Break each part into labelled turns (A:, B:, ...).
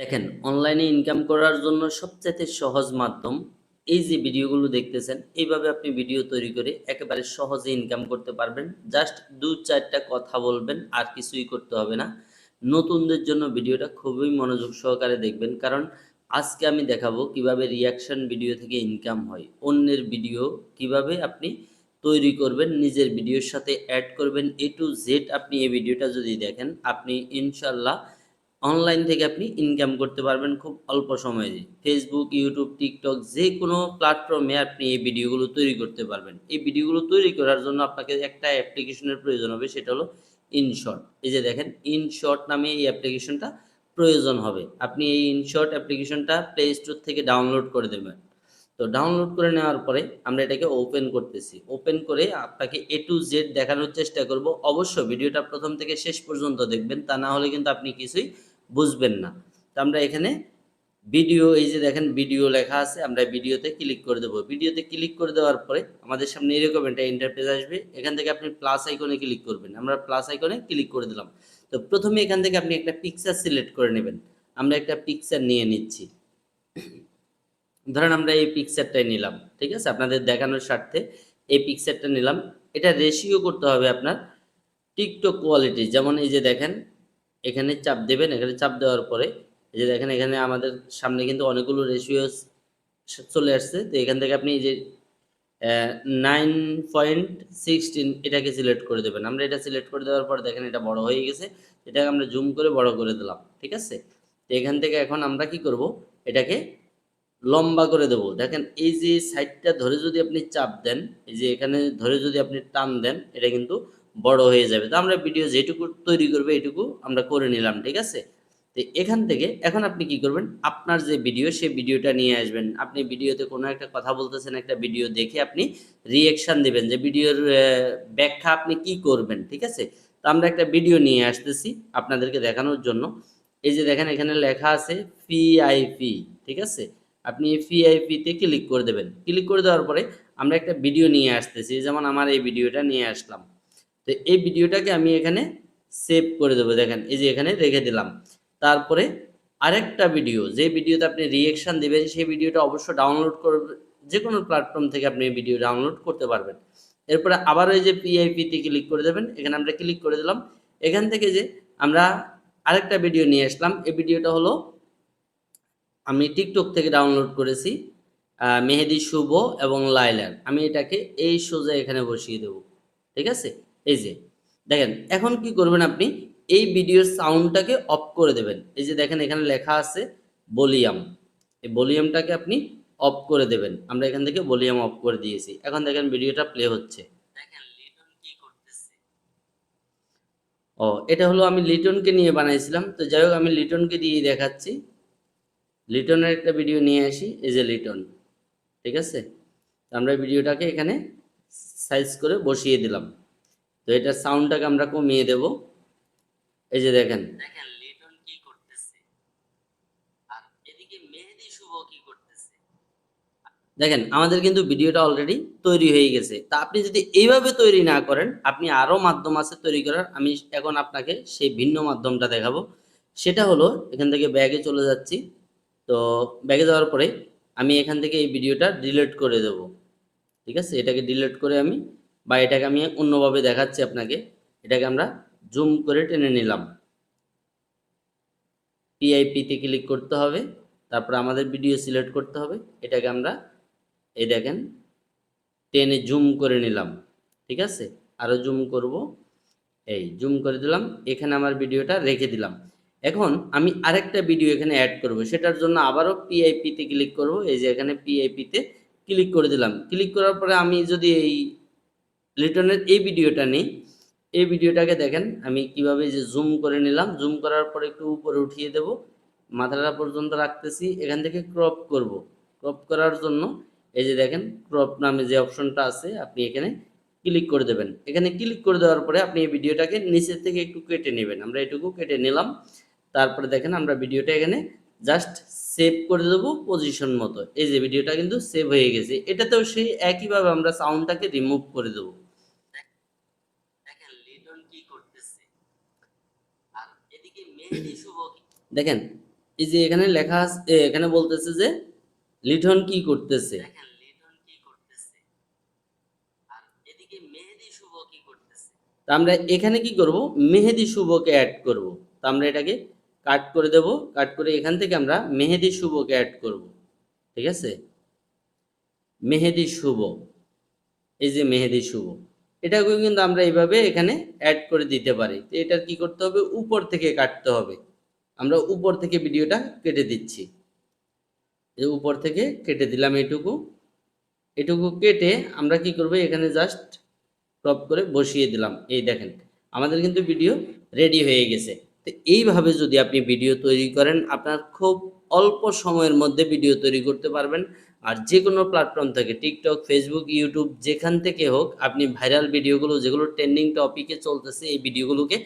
A: দেখেন অনলাইনে ইনকাম করার জন্য সবচেয়ে সহজ মাধ্যম এই যে ভিডিওগুলো দেখতেছেন, এইভাবে আপনি ভিডিও তৈরি করে একেবারে সহজে ইনকাম করতে পারবেন। জাস্ট দু চারটা কথা বলবেন, আর কিছুই করতে হবে না। নতুনদের জন্য ভিডিওটা খুবই মনোযোগ সহকারে দেখবেন, কারণ আজকে আমি দেখাবো কীভাবে রিয়াকশন ভিডিও থেকে ইনকাম হয়। অন্যের ভিডিও কীভাবে আপনি তৈরি করবেন, নিজের ভিডিওর সাথে অ্যাড করবেন এ টু জেড আপনি এই ভিডিওটা যদি দেখেন, আপনি ইনশাল্লাহ অনলাইন থেকে আপনি ইনকাম করতে পারবেন খুব অল্প সময়ে। ফেসবুক ইউটিউব টিকটক যে কোনো প্ল্যাটফর্মে আপনি এই ভিডিওগুলো তৈরি করতে পারবেন। এই ভিডিওগুলো তৈরি করার জন্য আপনাকে একটা অ্যাপ্লিকেশনের প্রয়োজন হবে, সেটা হলো ইনশর্ট এই যে দেখেন ইনশর্ট নামে এই অ্যাপ্লিকেশনটা প্রয়োজন হবে। আপনি এই ইনশর্ট অ্যাপ্লিকেশনটা প্লে স্টোর থেকে ডাউনলোড করে দেবেন। তো ডাউনলোড করে নেওয়ার পরে আমরা এটাকে ওপেন করতেছি। ওপেন করে আপনাকে এ টু জেড দেখানোর চেষ্টা করব। অবশ্য ভিডিওটা প্রথম থেকে শেষ পর্যন্ত দেখবেন, তা না হলে কিন্তু আপনি কিছুই বুঝবেন না। তো আমরা এখানে ভিডিও এই যে দেখেন ভিডিও লেখা আছে, আমরা ভিডিওতে ক্লিক করে দেবো। ভিডিওতে ক্লিক করে দেওয়ার পরে আমাদের সামনে এরকম একটা ইন্টারফেস আসবে। এখান থেকে আপনি প্লাস আইকনে ক্লিক করবেন। আমরা প্লাস আইকনে ক্লিক করে দিলাম। তো প্রথমে এখান থেকে আপনি একটা পিকচার সিলেক্ট করে নেবেন। আমরা একটা পিকচার নিয়ে নিচ্ছি। ধরেন আমরা এই পিকচারটাই নিলাম, ঠিক আছে? আপনাদের দেখানোর স্বার্থে এই পিকচারটা নিলাম। এটা রেশিও করতে হবে আপনার টিকটক কোয়ালিটি যেমন এই যে দেখেন এখানে চাপ দেবেন, এখানে চাপ দেওয়ার পরে যে দেখেন এখানে আমাদের সামনে কিন্তু অনেকগুলো রেশিও চলে আসছে। তো এখান থেকে আপনি যে নাইন পয়েন্ট সিক্সটিন এটাকে সিলেক্ট করে দেবেন। আমরা এটা সিলেক্ট করে দেওয়ার পর দেখেন এটা বড় হয়ে গেছে, এটাকে আমরা জুম করে বড় করে দিলাম, ঠিক আছে? তো এখান থেকে এখন আমরা কি করব? এটাকে লম্বা করে দেবো। দেখেন এই যে সাইডটা ধরে যদি আপনি চাপ দেন, এই যে এখানে ধরে যদি আপনি টান দেন, এটা কিন্তু বড় হয়ে যাবে। তো আমরা ভিডিও যেটুকু তৈরি করবে এটুকু আমরা করে নিলাম, ঠিক আছে? তো এখান থেকে এখন আপনি কি করবেন? আপনার যে ভিডিও সেই ভিডিওটা নিয়ে আসবেন। আপনি ভিডিওতে কোনো একটা কথা বলতেছেন, একটা ভিডিও দেখে আপনি রিয়েকশন দিবেন যে ভিডিওর ব্যাখ্যা আপনি কি করবেন, ঠিক আছে? তো আমরা একটা ভিডিও নিয়ে আসতেছি আপনাদেরকে দেখানোর জন্য। এই যে দেখেন, এখানে লেখা আছে পিআইপি ঠিক আছে? আপনি পিআইপিতে ক্লিক করে দেবেন। ক্লিক করে দেওয়ার পরে আমরা একটা ভিডিও নিয়ে আসতেছি। যেমন আমার এই ভিডিওটা নিয়ে আসলাম। তো এই ভিডিওটাকে আমি এখানে সেভ করে দেবো। দেখেন, এই যে এখানে রেখে দিলাম। তারপরে আরেকটা ভিডিও যে ভিডিওতে আপনি রিয়েকশন দেবেন, সেই ভিডিওটা অবশ্য ডাউনলোড করবে যে কোনো প্ল্যাটফর্ম থেকে আপনি ভিডিও ডাউনলোড করতে পারবেন। এরপরে আবার ওই যে পিআইপিতে ক্লিক করে দেবেন। এখানে আমরা ক্লিক করে দিলাম। এখান থেকে যে আমরা আরেকটা ভিডিও নিয়ে আসলাম। এই ভিডিওটা হলো, আমি টিকটক থেকে ডাউনলোড করেছি মেহেদি শুভ এবং লাইলার। আমি এটাকে এই সোজা এখানে বসিয়ে দেব। ঠিক আছে? এই যে দেখেন এখন কি করবেন আপনি? এই ভিডিওর সাউন্ডটাকে অফ করে দেবেন। এই যে দেখেন এখানে লেখা আছে ভলিউম এই ভলিউমটাকে আপনি অফ করে দেবেন। আমরা এখান থেকে ভলিউম অফ করে দিয়েছি। এখন দেখেন ভিডিওটা প্লে হচ্ছে। দেখেন লিটন কি করতেছে? ও এটা হলো আমি লিটনকে নিয়ে বানাইছিলাম। তো যাই হোক আমি লিটনকে দিয়ে দেখাচ্ছি। লিটনের একটা ভিডিও নিয়ে আসি। এই যে লিটন ঠিক আছে? আমরা ভিডিওটাকে এখানে সাইজ করে বসিয়ে দিলাম। তো এটার সাউন্ডটাকে আমরা কমিয়ে দেব। এই যে দেখেন। দেখেন লিটন কি করতেছে? আর এদিকে মেহেদি শুভ কি করতেছে? দেখেন আমাদের কিন্তু ভিডিওটা অলরেডি তৈরি হয়ে গেছে। তা আপনি যদি এইভাবে তৈরি না করেন আপনি আরও মাধ্যম আছে তৈরি করার। আমি এখন আপনাকে সেই ভিন্ন মাধ্যমটা দেখাবো। সেটা হলো এখান থেকে ব্যাগে চলে যাচ্ছি। তো ব্যাগে যাওয়ার পরে আমি এখান থেকে এই ভিডিওটা ডিলিট করে দেব। ঠিক আছে? এটাকে ডিলিট করে আমি বা এটাকে আমি অন্যভাবে দেখাচ্ছি আপনাকে, এটাকে আমরা জুম করে টেনে নিলাম। পিআইপিতে ক্লিক করতে হবে, তারপর আমাদের ভিডিও সিলেক্ট করতে হবে, এটাকে আমরা এই দেখেন, টেনে জুম করে নিলাম, ঠিক আছে? আরও জুম করব, এই জুম করে দিলাম, এখানে আমার ভিডিওটা রেখে দিলাম। এখন আমি আরেকটা ভিডিও এখানে অ্যাড করব, সেটার জন্য আবারও পিআইপিতে ক্লিক করব, এই যে এখানে পিআইপিতে ক্লিক করে দিলাম। ক্লিক করার পরে আমি যদি এই লিটনের এই ভিডিওটা নিই। এই ভিডিওটাকে দেখেন, আমি কীভাবে যে জুম করে নিলাম। জুম করার পরে একটু উপরে উঠিয়ে দেব। মাথাটা পর্যন্ত রাখতেছি। এখান থেকে ক্রপ করব। ক্রপ করার জন্য এই যে দেখেন ক্রপ নামে যে অপশনটা আছে, আপনি এখানে ক্লিক করে দেবেন। এখানে ক্লিক করে দেওয়ার পরে আপনি এই ভিডিওটাকে নিচের থেকে একটু কেটে নেবেন। আমরা এটুকু কেটে নিলাম। তারপরে দেখেন, আমরা ভিডিওটা এখানে জাস্ট সেভ করে দেবো পজিশন মতো। এই যে ভিডিওটা কিন্তু সেভ হয়ে গেছে। এটাতেও সেই একইভাবে আমরা সাউন্ডটাকে রিমুভ করে দেবো দেখেন লিটন কি করতেছে আর এদিকে মেহেদি শুভ দেখেন এই যে এখানে লেখা এখানে বলতেছে যে লিঠন কি করতেছে? আমরা এখানে কি করব? মেহেদি শুভকে অ্যাড করব। তা আমরা এটাকে কাট করে দেব। কাট করে এখান থেকে আমরা মেহেদি শুভকে অ্যাড করব। ঠিক আছে? মেহেদি শুভ। এই যে মেহেদি শুভ। এটাকেও কিন্তু আমরা এইভাবে এখানে অ্যাড করে দিতে পারি। তো এটার কি করতে হবে? উপর থেকে কাটতে হবে। আমরা উপর থেকে ভিডিওটা কেটে দিচ্ছি। এই উপর থেকে কেটে দিলাম এটুকু। এটুকু কেটে আমরা কি করব? এখানে জাস্ট ক্রপ করে বসিয়ে দিলাম। এই দেখেন, আমাদের কিন্তু ভিডিও রেডি হয়ে গেছে। তো এইভাবে যদি আপনি ভিডিও তৈরি করেন, আপনার খুব অল্প সময়ের মধ্যে ভিডিও তৈরি করতে পারবেন। আর যে কোনো প্ল্যাটফর্ম থেকে টিকটক ফেসবুক ইউটিউব যেখান থেকে হোক, আপনি ভাইরাল ভিডিওগুলো যেগুলো ট্রেন্ডিং টপিকে চলতেছে, এই ভিডিওগুলোকে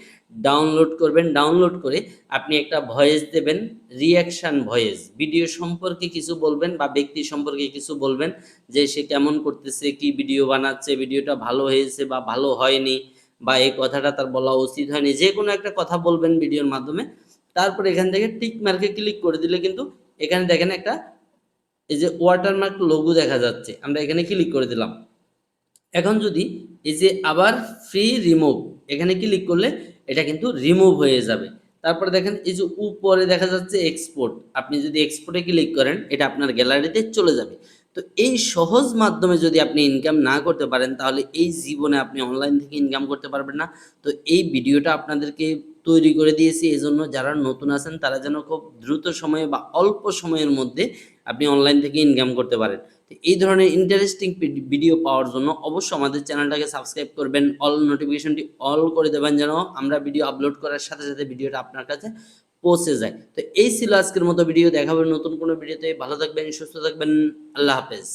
A: ডাউনলোড করবেন। ডাউনলোড করে আপনি একটা ভয়েস দেবেন রিয়াকশান ভয়েস ভিডিও সম্পর্কে কিছু বলবেন বা ব্যক্তি সম্পর্কে কিছু বলবেন যে সে কেমন করতেছে, কি ভিডিও বানাচ্ছে ভিডিওটা ভালো হয়েছে বা ভালো হয়নি বা এই কথাটা তার বলা উচিত হয়নি। যে কোনো একটা কথা বলবেন ভিডিওর মাধ্যমে। তারপর এখান থেকে টিক মার্কে ক্লিক করে দিলে কিন্তু এখানে দেখেন একটা এই যে ওয়াটারমার্ক লোগো দেখা যাচ্ছে, আমরা এখানে ক্লিক করে দিলাম। এখন যদি এই যে আবার ফ্রি রিমুভ এখানে ক্লিক করলে এটা কিন্তু রিমুভ হয়ে যাবে। তারপরে দেখেন এই যে উপরে দেখা যাচ্ছে এক্সপোর্ট আপনি যদি এক্সপোর্টে ক্লিক করেন, এটা আপনার গ্যালারিতে চলে যাবে। তো এই সহজ মাধ্যমে যদি আপনি ইনকাম না করতে পারেন, তাহলে এই জীবনে আপনি অনলাইন থেকে ইনকাম করতে পারবেন না। তো এই ভিডিওটা আপনাদেরকে তৈরি করে দিয়েছি এই জন্য যারা নতুন আছেন, তারা যেন খুব দ্রুত সময়ে বা অল্প সময়ের মধ্যে আপনি অনলাইন থেকে ইনকাম করতে পারেন। তো এই ধরনের ইন্টারেস্টিং ভিডিও পাওয়ার জন্য অবশ্যই আমাদের চ্যানেলটাকে সাবস্ক্রাইব করবেন অল নোটিফিকেশনটি অল করে দেবেন যেন আমরা ভিডিও আপলোড করার সাথে সাথে ভিডিওটা আপনার কাছে পৌঁছে যায়। তো এই ছিল আজকের মতো ভিডিও দেখাবেন নতুন কোনো ভিডিওতে ভালো থাকবেন, সুস্থ থাকবেন। আল্লাহ হাফেজ।